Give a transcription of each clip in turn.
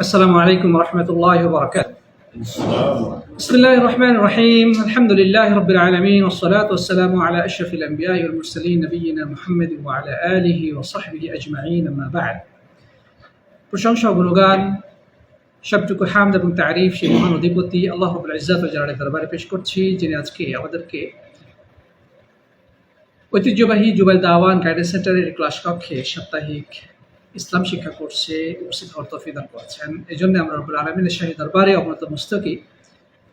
السلام عليكم ورحمة الله وبركاته بسم الله الرحمن الرحيم الحمد لله رب العالمين والصلاة والسلام على أشرف الأنبياء والمرسلين نبينا محمد وعلى آله وصحبه أجمعين أما بعد প্রশংসা ও গুণগান সবটুকু হামদ এবং তারিফ সেই মহান অধিপতি আল্লাহ রবুল ইজ্জাত জালালের দরবারে পেশ করছি যিনি আজকে আমাদেরকে ঐতিহ্যবাহী জুবাইল দাওয়ান গাইডেন্স সেন্টারের ক্লাস কক্ষে সাপ্তাহিক ইসলাম শিক্ষা কোর্সে উপস্থিত করেছেন। এই জন্য আমরা রব্বুল আলমিনের শাহী দরবারে অবনত মুস্তকি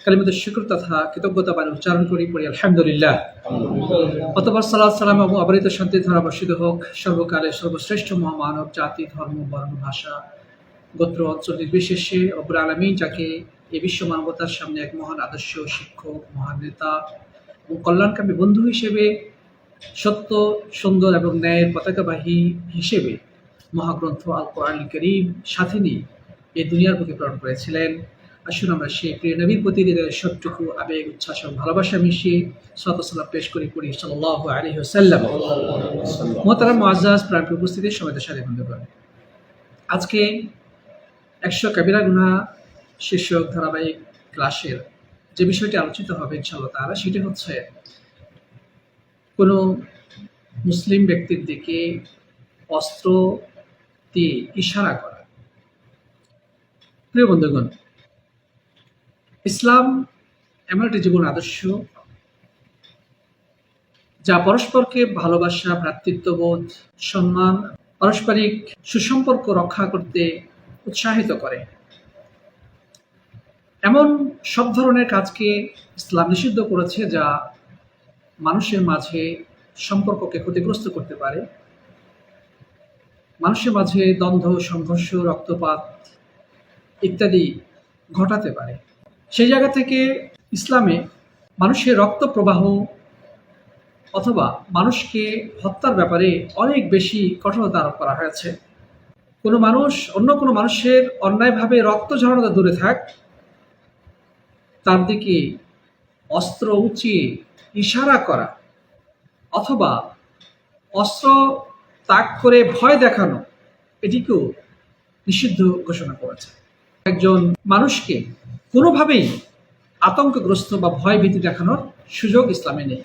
কালিমত শুক্র তথা কৃতজ্ঞতা বাণী উচ্চারণ করি, পড়ি আলহামদুলিল্লাহ। অতবার সাল্লাহ সাল্লাম এবং অবরিত শান্তি ধারা বর্ষিত হোক সর্বকালে সর্বশ্রেষ্ঠ মহামানব জাতি, ধর্ম, বর্ণ, ভাষা, গোত্র অঞ্চল নির্বিশেষে রব্বুল আলমী যাকে এই বিশ্ব মানবতার সামনে এক মহান আদর্শ, শিক্ষক, মহান নেতা এবং কল্যাণকামী বন্ধু হিসেবে সত্য, সুন্দর এবং ন্যায়ের পতাকাবাহী হিসেবে মহাগ্রন্থ আল কোরআন করিম সাথে নিয়ে এই দুনিয়ার প্রতি প্রেরণ করেছিলেন। আসুন আমরা সেই প্রিয় নবীর প্রতি সবটুকু আবেগ, উচ্ছ্বাস এবং ভালোবাসা মিশিয়ে সতসাল্লাম পেশ করি, পড়ি। সাল্লাহ আলী হোসাল্লাম মোহতারাম মোয়াজ্জাজ প্রাণকে উপস্থিতির সময় সাথে বন্ধুগণ আজকে একশো কাবিরা গুনা শীর্ষক ধারাবাহিক ক্লাসের যে বিষয়টি আলোচিত হবে ইনশাল্লাহ তারা সেটি হচ্ছে কোনো মুসলিম ব্যক্তির দিকে অস্ত্র দিয়ে ইশারা করা। প্রিয় বন্ধুগণ, ইসলাম এমন একটি জীবন আদর্শ যা পরস্পরকে ভালোবাসা, ভ্রাতৃত্ববোধ, সম্মান, পারস্পরিক সুসম্পর্ক রক্ষা করতে উৎসাহিত করে। এমন সব ধরনের কাজকে ইসলাম নিষিদ্ধ করেছে যা মানুষের মাঝে সম্পর্ককে ক্ষতিগ্রস্ত করতে পারে। মানুষের মাঝে দ্বন্দ্ব, সংঘর্ষ, রক্তপাত ইত্যাদি ঘটাতে পারে। সেই জায়গা থেকে ইসলামে মানুষের রক্ত প্রবাহ অথবা মানুষকে হত্যার ব্যাপারে অনেক বেশি কঠোরতা আরোপ করা হয়েছে। কোনো মানুষ, অন্য কোনো মানুষের অন্যায়ভাবে রক্ত ঝরানো দূরে থাক, তার দিকে অস্ত্র উঁচিয়ে ইশারা করা অথবা অস্ত্র তাক করে ভয় দেখানো, এটিকেও নিষিদ্ধ ঘোষণা করেছে। একজন মানুষকে কোনোভাবেই আতঙ্কগ্রস্ত বা ভয় ভীতি দেখানোর সুযোগ ইসলামে নেই।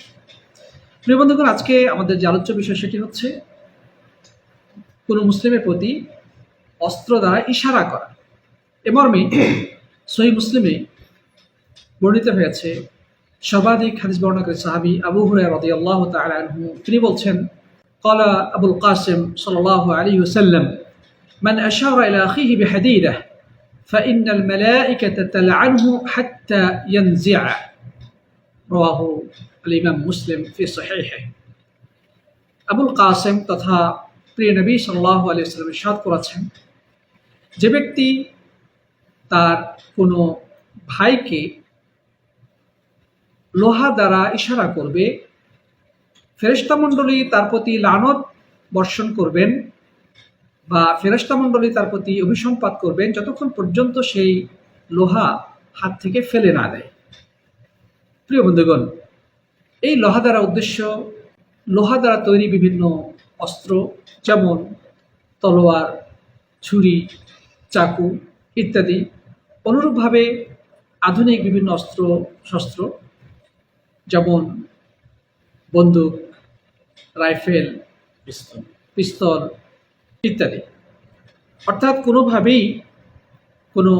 প্রিয় বন্ধুগণ, আজকে আমাদের যে আলোচ্য বিষয় সেটি হচ্ছে কোনো মুসলিমের প্রতি অস্ত্র দ্বারা ইশারা করা। এ মর্মে সহি মুসলিমে বর্ণিত হয়েছে, সর্বাধিক হাদিস বর্ণনা করে সাহাবি আবু হুরায় রদি আল্লাহ তিনি বলছেন قال أبو القاسم صلى الله عليه وسلم من أشار إلى أخيه بحديدة فإن الملائكة تلعنه حتى ينزع رواه الإمام مسلم في صحيحه আবুল কাসেম তথা প্রিয় নবী সাল্লাহ আলিয়া সাল্লাম সাদ করেছেন যে ব্যক্তি তার কোনো ভাইকে লোহা দ্বারা ইশারা করবে ফেরেস্তা মণ্ডলী তার প্রতি লানত বর্ষণ করবেন বা ফেরেস্তা মণ্ডলী তার প্রতি অভিসম্পাত করবেন যতক্ষণ পর্যন্ত সেই লোহা হাত থেকে ফেলে না দেয়। প্রিয় বন্ধুগণ, এই লোহা দ্বারা উদ্দেশ্য, লোহা দ্বারা তৈরি বিভিন্ন অস্ত্র যেমন তলোয়ার, ছুরি, চাকু ইত্যাদি অনুরূপভাবে আধুনিক বিভিন্ন অস্ত্র, শস্ত্র যেমন বন্দুক রাইফেল পিস্তল। ইত্যাদি। অর্থাৎ কোনোভাবেই কোনো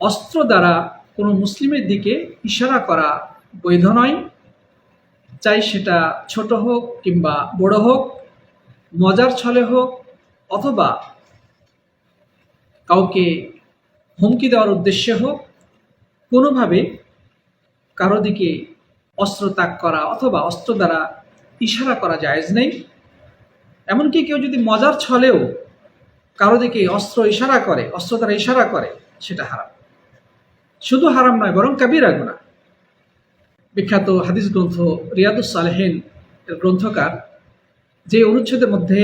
অস্ত্র দ্বারা কোনো মুসলিমের দিকে ইশারা করা বৈধ নয়। চাই সেটা ছোট হোক কিংবা বড় হোক মজার ছলে হোক অথবা কাউকে হুমকি দেওয়ার উদ্দেশ্যে হোক কোনোভাবে কারও দিকে অস্ত্র ত্যাগ করা অথবা অস্ত্র দ্বারা ইশারা করা জায়েজ নেই। এমনকি কেউ যদি মজার ছলেও কারও দিকে অস্ত্র ইশারা করে, অস্ত্র দ্বারা ইশারা করে, সেটা হারাম। শুধু হারাম নয়, বরং কাবিরা গুণা বিখ্যাত হাদিস গ্রন্থ রিয়াদুস সালেহিন এর গ্রন্থকার যে অনুচ্ছেদের মধ্যে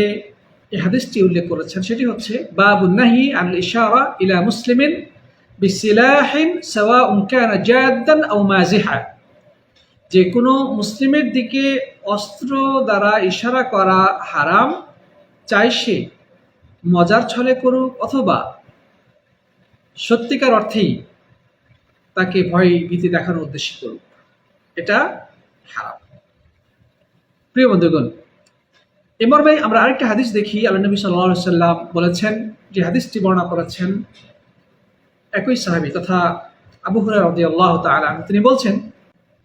এই হাদিসটি উল্লেখ করেছেন, সেটি হচ্ছে বাবুন্নাহি আল ইশারা ইলা মুসলিমিন বিসিলাহিন সাওয়া উনকানা জাদ্দান আও মাজিহা। যে কোনো মুসলিমের দিকে অস্ত্র দ্বারা ইশারা করা হারাম, চাই সে মজার ছলে করুক অথবা সত্যিকার অর্থেই তাকে ভয় ভীতি দেখানোর উদ্দেশ্যে করুক, এটা হারাম। প্রিয় বন্ধুগণ এমর ভাই আমরা আরেকটা হাদিস দেখি, আল্লাহ নবী সাল্লাহ সাল্লাম বলেছেন, যে হাদিসটি বর্ণনা করেছেন একই সাহাবি তথা আবু হুরার রদি আল্লাহ তিনি বলছেন,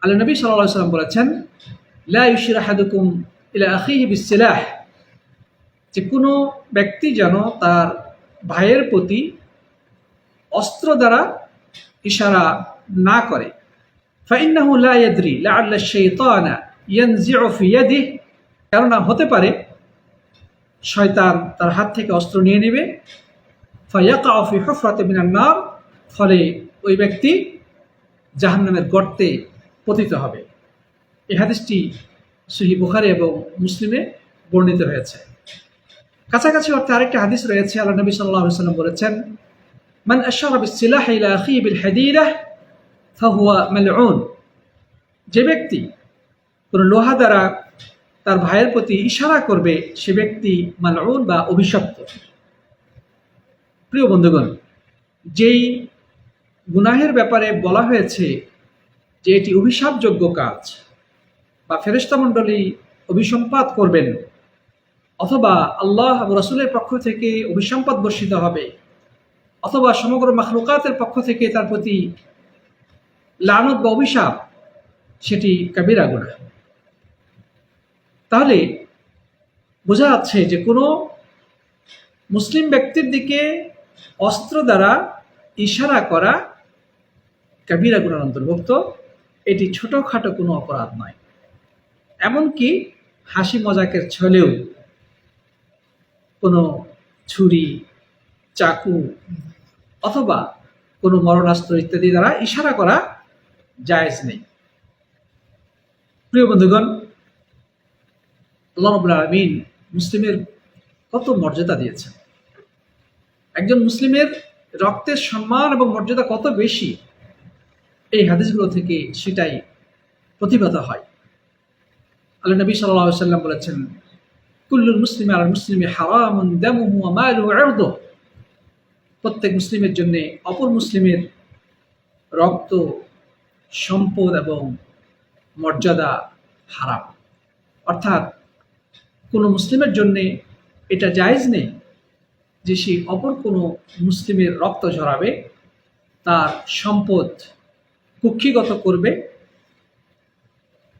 আল্লাহ নবী সাল্লাল্লাহু সাল্লাম বলেছেন লা يشير হাদুকুম ইলা আখি بالسلاح. যে কোনো ব্যক্তি যেন তার ভাইয়ের প্রতি অস্ত্র দ্বারা ইশারা না করে। ফাইন্নাহু লা ইয়াদরি লা আল্লা শাইতানা ইয়ানজিউ ফি ইয়াদিহ কেননা হতে পারে, শয়তান তার হাত থেকে অস্ত্র নিয়ে নেবে। ফাইয়াকা ফি হুফরাতে মিনান নার ফলে ওই ব্যক্তি জাহান্নামের গর্তে পতিত হবে। এই হাদিসটি সহি বুখারি এবং মুসলিমে বর্ণিত হয়েছে। কাছাকাছি অর্থে আরেকটা হাদিস রয়েছে, আল্লাহ নবী আলাইহি সাল্লাম বলেছেন, মান আশারা বিসিলাহ ইলা বিল হাদিদাহ ফাহুয়া মালউন। যে ব্যক্তি কোনো লোহা দ্বারা তার ভাইয়ের প্রতি ইশারা করবে, সে ব্যক্তি মালউন বা অভিশপ্ত। প্রিয় বন্ধুগণ, যেই গুনাহের ব্যাপারে বলা হয়েছে যে এটি অভিশাপযোগ্য কাজ বা ফেরেশতা মণ্ডলী অভিসম্পাত করবেন অথবা আল্লাহ রসুলের পক্ষ থেকে অভিসম্পাদ বর্ষিত হবে অথবা সমগ্র মাখলুকাতের পক্ষ থেকে তার প্রতি লানত বা অভিশাপ, সেটি কাবিরা গুনাহ। তাহলে বোঝা যাচ্ছে যে কোনো মুসলিম ব্যক্তির দিকে অস্ত্র দ্বারা ইশারা করা কাবিরা গুণার অন্তর্ভুক্ত, এটি ছোটোখাটো কোনো অপরাধ নয়। এমনকি হাসি মজাকের ছলেও কোনো ছুরি, চাকু অথবা কোনো মরণাস্ত্র ইত্যাদি দ্বারা ইশারা করা জায়েজ নেই। প্রিয় বন্ধুগণ, আল্লাহ আলমিন মুসলিমের কত মর্যাদা দিয়েছেন। একজন মুসলিমের রক্তের সম্মান এবং মর্যাদা কত বেশি, এই হাদিসগুলো থেকে সেটাই প্রতিভাত হয়। আল্লাহ নবী সাল্লাহ সাল্লাম বলেছেন, কুল্লুল মুসলিম আল মুসলিমে হারামুন, দামুহু ইরদুহু প্রত্যেক মুসলিমের জন্য অপর মুসলিমের রক্ত, সম্পদ এবং মর্যাদা হারাম। অর্থাৎ কোনো মুসলিমের জন্যে এটা জায়েজ নেই যে সে অপর কোনো মুসলিমের রক্ত ঝরাবে, তার সম্পদ কুক্ষিগত করবে,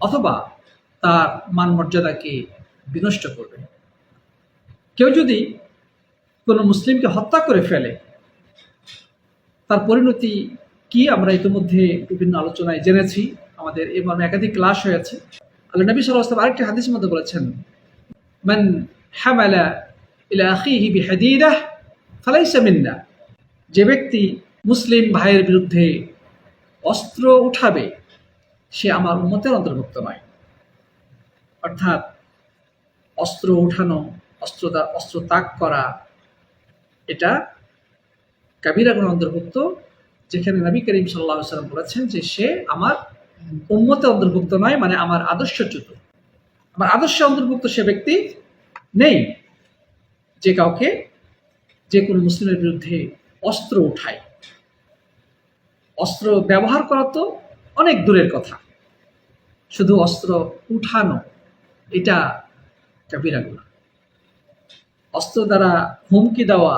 অথবা তার মান মর্যাদাকে বিনষ্ট করবে? কেউ যদি কোনো মুসলিমকে হত্যা করে ফেলে, তার পরিণতি কি আমরা ইতিমধ্যে বিভিন্ন আলোচনায় জেনেছি, আমাদের এই মর্মে একাধিক ক্লাস হয়েছে। আল্লাহ নবী সাল্লাহ আরেকটি হাদিসের মধ্যে বলেছেন, মান হামালা ইলা আখিহি বিহাদিদাহ ফালাইসা মিন্না। যে ব্যক্তি মুসলিম ভাইয়ের বিরুদ্ধে অস্ত্র উঠাবে, সে আমার উন্মতের অন্তর্ভুক্ত নয়। অর্থাৎ অস্ত্র উঠানো, অস্ত্র অস্ত্র তাক করা, এটা কাবিরা গুণ অন্তর্ভুক্ত, যেখানে নবী করিম সাল্লাহ সাল্লাম বলেছেন যে সে আমার উম্মতে অন্তর্ভুক্ত নয় মানে আমার আদর্শচ্যুত। আমার আদর্শে অন্তর্ভুক্ত সে ব্যক্তি নেই যে কাউকে যে কোনো মুসলিমের বিরুদ্ধে অস্ত্র উঠায়। অস্ত্র ব্যবহার করা তো অনেক দূরের কথা। শুধু অস্ত্র উঠানো এটা কাবিরা গুণা অস্ত্র দ্বারা হুমকি দেওয়া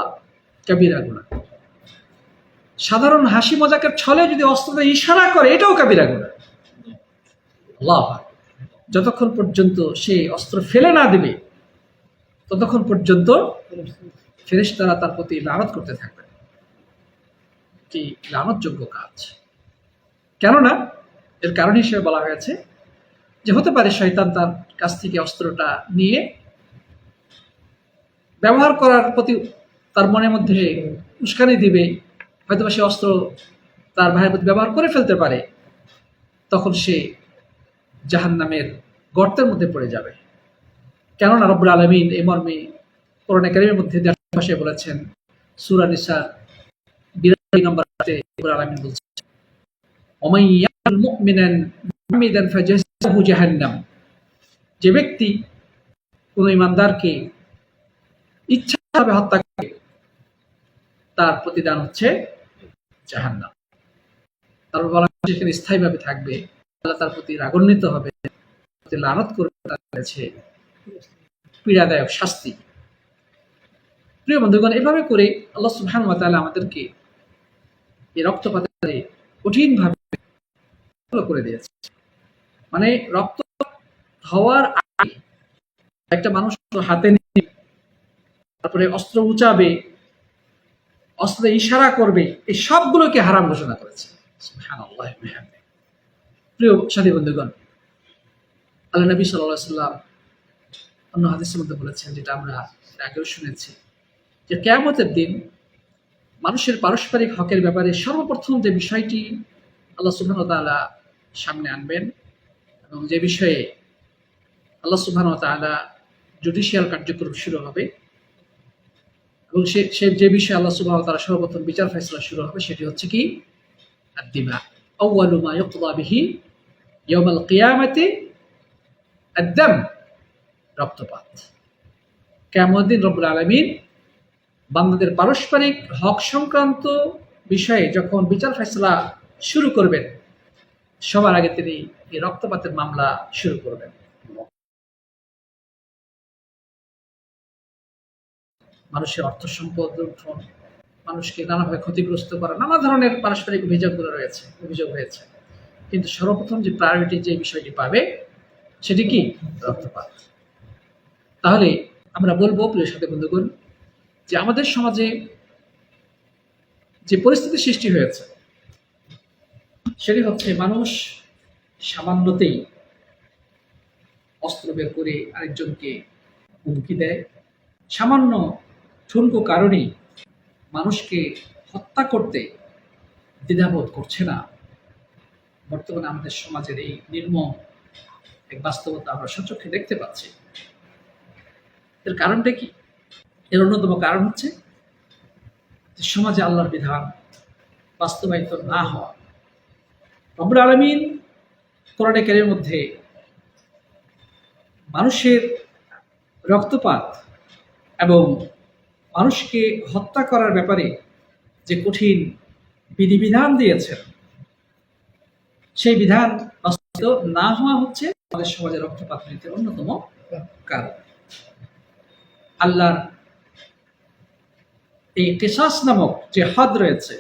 কাবিরা গুণা সাধারণ হাসি মজাকের ছলে যদি অস্ত্র ইশারা করে, এটাও কাবিরা গুণা আল্লাহ যতক্ষণ পর্যন্ত সে অস্ত্র ফেলে না দেবে, ততক্ষণ পর্যন্ত ফেরেশতারা তার প্রতি লানত করতে থাকবে। এটি লানতযোগ্য কাজ। কেননা, এর কারণ হিসেবে বলা হয়েছে যে হতে পারে শয়তান তার কাছ থেকে অস্ত্রটা নিয়ে ব্যবহার করার প্রতি তার মনের মধ্যে উস্কানি দিবে হয়তো সে অস্ত্র তার ভাইয়ের প্রতি ব্যবহার করে ফেলতে পারে, তখন সে জাহান নামের গর্তের মধ্যে পড়ে যাবে। কেননা রব্বুল আলমিন এই মর্মে করোনা একাডেমির মধ্যে ভাষায় বলেছেন, সুরা নিসা বিরাশি নম্বর আলমিন বলছেন ইয়াকুল মুমিনান মুমিদান ফাজাযাহু জাহান্নাম। যে ব্যক্তি কোনো ইমানদারকে ইচ্ছাভাবে হত্যা করে, তার প্রতিদান হচ্ছে জাহান্নাম। তারপর বলা সেখানে স্থায়ীভাবে থাকবে। আল্লাহ তার প্রতি রাগান্বিত হবে। প্রতি লানত করবে, তার কাছে পীড়াদায়ক শাস্তি। প্রিয় বন্ধুগণ, এভাবে করে আল্লাহ সুবহান ওয়া তাআলা আমাদেরকে এই রক্তপাতের কঠিন ভাবে করে দিয়েছে মানে রক্ত হওয়ার একটা মানুষ হাতে নিয়ে তারপরে অস্ত্র উঁচাবে, অস্ত্রে ইশারা করবে, এই সবগুলোকে হারাম ঘোষণা করেছে। প্রিয় সাথী বন্ধুগণ, আল্লাহ নবী সাল্লাল্লাহু সাল্লাম অন্য হাদিসের মধ্যে বলেছেন, যেটা আমরা আগেও শুনেছি, যে কেয়ামতের দিন মানুষের পারস্পরিক হকের ব্যাপারে সর্বপ্রথম যে বিষয়টি আল্লাহ সামনে আনবেন এবং যে বিষয়ে আল্লাহ সুবহান তাআলা জুডিশিয়াল কার্যক্রম শুরু হবে এবং সে সে যে বিষয়ে আল্লাহ সুবহান তাআলা সর্বপ্রথম বিচার ফেসলা শুরু হবে সেটি হচ্ছে কি? আদ-দিমা আউয়ালু মা ইউকদা বিহি ইয়াউমাল কিয়ামাতি আদ-দাম, রক্তপাত। কেমন দিন রব্বুল আলমিন বান্দাদের পারস্পরিক হক সংক্রান্ত বিষয়ে যখন বিচার ফেসলা শুরু করবেন সবার আগে তিনি এই রক্তপাতের মামলা শুরু করবেন। মানুষের অর্থ সম্পদ লুণ্ঠন, মানুষকে নানাভাবে ক্ষতিগ্রস্ত করা, নানা ধরনের পারস্পরিক অভিযোগগুলো রয়েছে, অভিযোগ হয়েছে কিন্তু সর্বপ্রথম যে প্রায়োরিটি যে বিষয়টি পাবে, সেটি কি? রক্তপাত। তাহলে আমরা বলব, প্রিয় সাথে বন্ধুগণ, যে আমাদের সমাজে যে পরিস্থিতি সৃষ্টি হয়েছে সেটি হচ্ছে মানুষ সামান্যতেই অস্ত্র বের করে আরেকজনকে হুমকি দেয়। সামান্য ঠুনকো কারণেই মানুষকে হত্যা করতে দ্বিধাবোধ করছে না। বর্তমানে আমাদের সমাজের এই নির্মম এক বাস্তবতা আমরা সচক্ষে দেখতে পাচ্ছি। এর কারণটা কি? এর অন্যতম কারণ হচ্ছে সমাজে আল্লাহর বিধান বাস্তবায়িত না হওয়া। রব্বুল আলমিন কোরআনে কারের মধ্যে মানুষের রক্তপাত এবং মানুষকে হত্যা করার ব্যাপারে যে কঠিন বিধিবিধান দিয়েছেন, সেই বিধান বাস্তবায়িত না হওয়া হচ্ছে আমাদের সমাজে রক্তপাত নীতির অন্যতম কারণ। আল্লাহর এই কেসাস নামক যে হদ রয়েছে,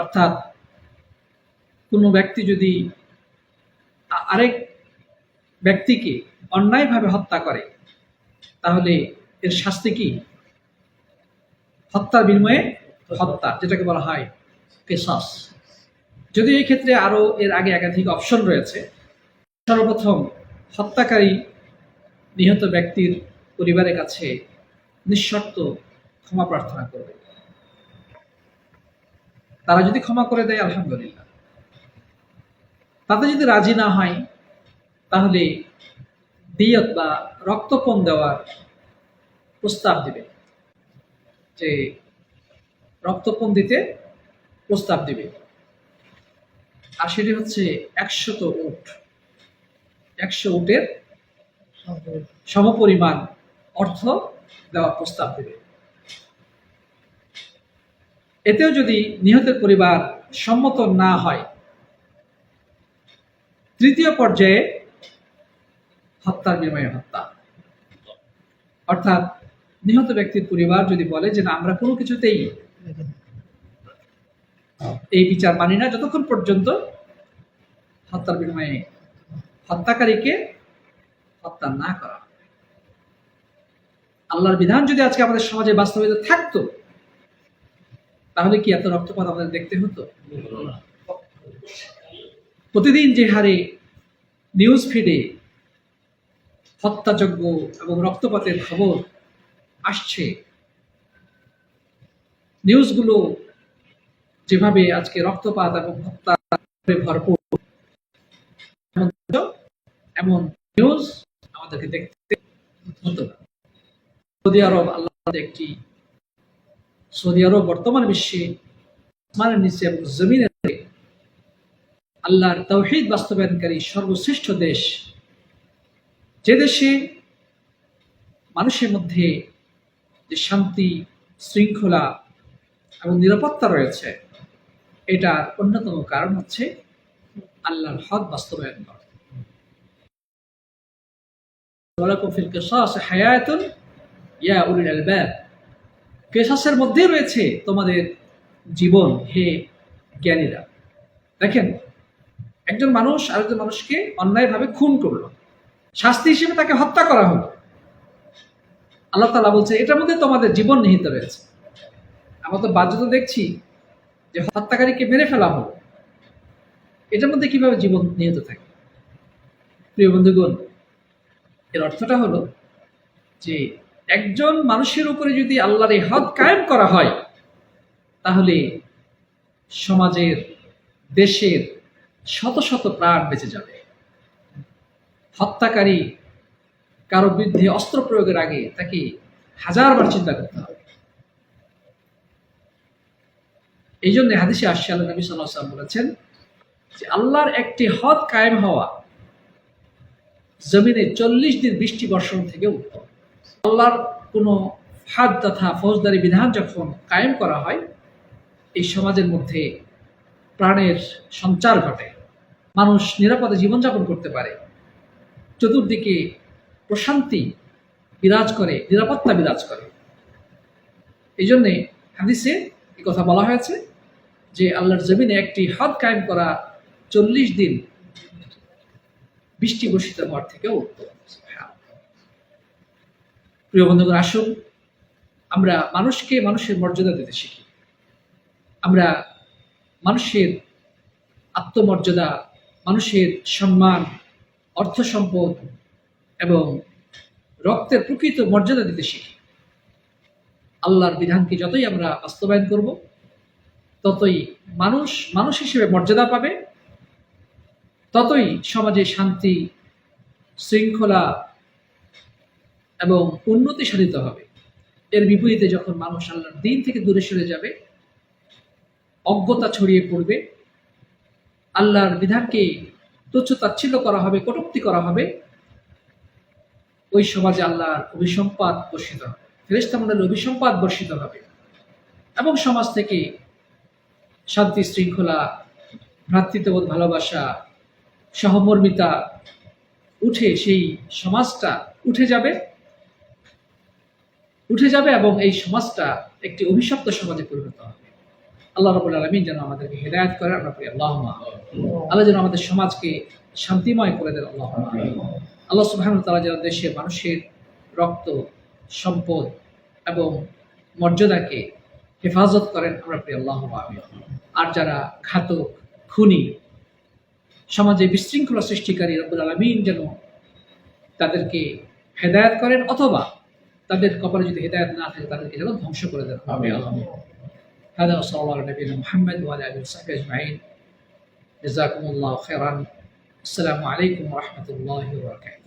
অর্থাৎ কোনো ব্যক্তি যদি আরেক ব্যক্তিকে অন্যায়ভাবে হত্যা করে, তাহলে এর শাস্তি কি? হত্যার বিনিময়ে হত্যা, যেটাকে বলা হয় কেসাস। যদি এই ক্ষেত্রে আরও এর আগে একাধিক অপশন রয়েছে, সর্বপ্রথম হত্যাকারী নিহত ব্যক্তির পরিবারের কাছে নিঃশর্ত ক্ষমা প্রার্থনা করবে। তারা যদি ক্ষমা করে দেয়, আলহামদুলিল্লাহ। তাতে যদি রাজি না হয়, তাহলে দিয়ত বা রক্তপণ দেওয়ার প্রস্তাব দিবে। যে রক্তপণ দিতে প্রস্তাব দিবে। আর সেটি হচ্ছে একশত উট। একশো উটের সমপরিমাণ অর্থ দেওয়ার প্রস্তাব দেবে। এতেও যদি নিহতের পরিবার সম্মত না হয় তৃতীয় পর্যায়ে হত্যার বিনিময়ে হত্যা। অর্থাৎ নিহত ব্যক্তির পরিবার যদি বলে যে না, আমরা কোনো কিছুতেই এই বিচার মানি না, যতক্ষণ পর্যন্ত হত্যার বিনিময়ে হত্যাকারীকে হত্যা না করা। আল্লাহর বিধান যদি আজকে আমাদের সমাজে বাস্তবায়িত থাকতো, তাহলে কি এত রক্তপাত আমাদের দেখতে হতো? প্রতিদিন যে হারে নিউজ ফিডে হত্যাযজ্ঞ এবং রক্তপাতের খবর আসছে নিউজগুলো যেভাবে আজকে রক্তপাত এবং হত্যা ভরপুর, এমন নিউজ আমাদেরকে দেখতে হতো না সৌদি আরব আল্লাহ একটি, সৌদি আরব বর্তমান বিশ্বে আসমানের নিচে এবং জমিনের আল্লাহর তৌহিদ বাস্তবায়নকারী সর্বশ্রেষ্ঠ দেশ। যে দেশে মানুষের মধ্যে যে শান্তি, শৃঙ্খলা এবং নিরাপত্তা রয়েছে, এটার অন্যতম কারণ হচ্ছে আল্লাহর হক বাস্তবায়ন করা। মধ্যেই রয়েছে তোমাদের জীবন, হে জ্ঞানীরা। দেখেন একজন মানুষ আরেকজন মানুষকে অন্যায়ভাবে খুন করল। শাস্তি হিসেবে তাকে হত্যা করা হলো। আল্লাহ তালা বলছে, এটার মধ্যে তোমাদের জীবন নিহিত রয়েছে। আমরা তো বাধ্যতা দেখছি যে হত্যাকারীকে মেরে ফেলা হলো। এটার মধ্যে কীভাবে জীবন নিহিত থাকে? প্রিয় বন্ধুগণ, এর অর্থটা হলো যে একজন মানুষের উপরে যদি আল্লাহর এই হদ কায়েম করা হয়, তাহলে সমাজের, দেশের শত শত প্রাণ বেঁচে যাবে। হত্যাকারী কারও বিরুদ্ধে অস্ত্র প্রয়োগের আগে তাকে হাজারবার চিন্তা করতে হবে। এই জন্য হাদিসে আসছে, আল্লাহ নবী সাল্লাম বলেছেন যে আল্লাহর একটি হদ কায়েম হওয়া জমিনে চল্লিশ দিন বৃষ্টি বর্ষণ থেকে উত্তম। আল্লাহর কোনো হাদ তথা ফৌজদারি বিধান যখন কায়েম করা হয়, এই সমাজের মধ্যে প্রাণের সঞ্চার ঘটে। মানুষ নিরাপদে জীবনযাপন করতে পারে। চতুর্দিকে প্রশান্তি বিরাজ করে, নিরাপত্তা বিরাজ করে। এই জন্যে হাদিসে এই কথা বলা হয়েছে যে, আল্লাহর জমিনে একটি হদ কায়েম করা চল্লিশ দিন বৃষ্টি বর্ষিত হওয়ার থেকেও উত্তম প্রিয় বন্ধুগণ, আসুন আমরা মানুষকে মানুষের মর্যাদা দিতে শিখি। আমরা মানুষের আত্মমর্যাদা মানুষের সম্মান, অর্থ সম্পদ এবং রক্তের প্রকৃত মর্যাদা দিতে শিখি। আল্লাহর বিধানকে যতই আমরা বাস্তবায়ন করব, ততই মানুষ মানুষ হিসেবে মর্যাদা পাবে, ততই সমাজে শান্তি, শৃঙ্খলা এবং উন্নতি সাধিত হবে। এর বিপরীতে যখন মানুষ আল্লাহর দিন থেকে দূরে সরে যাবে, অজ্ঞতা ছড়িয়ে পড়বে আল্লাহর বিধানকে তুচ্ছ তাচ্ছিল্য করা হবে, কটুক্তি করা হবে, ওই সমাজে আল্লাহর অভিসম্পাদ বর্ষিত হবে। ফেরেস্তামন্ডলের অভিসম্পাদ বর্ষিত হবে। এবং সমাজ থেকে শান্তি, শৃঙ্খলা, ভ্রাতৃত্ববোধ, ভালোবাসা, সহমর্মিতা উঠে সেই সমাজটা উঠে যাবে। উঠে যাবে এবং এই সমাজটা একটি অভিশপ্ত সমাজে পরিণত হবে। আল্লাহ রবুল আলমিন যেন আমাদেরকে হেদায়ত করে আমরা করি আল্লাহ আল্লাহ যেন আমাদের সমাজকে শান্তিময় করে দেন আল্লাহ আল্লাহ সুবাহান তালা যেন দেশে মানুষের রক্ত, সম্পদ এবং মর্যাদাকে হেফাজত করেন, আমরা প্রিয় আল্লাহ আর যারা ঘাতক, খুনি, সমাজে বিশৃঙ্খলা সৃষ্টিকারী রব্বুল আলমিন যেন তাদেরকে হেদায়ত করেন, অথবা তাদের কপালে যদি হেদায়ত না থাকে, তাদেরকে যেন ধ্বংস করে দেন هذا وصلى الله على نبينا محمد وعلى آله وصحبه أجمعين. جزاكم الله خيرا. السلام عليكم ورحمة الله وبركاته.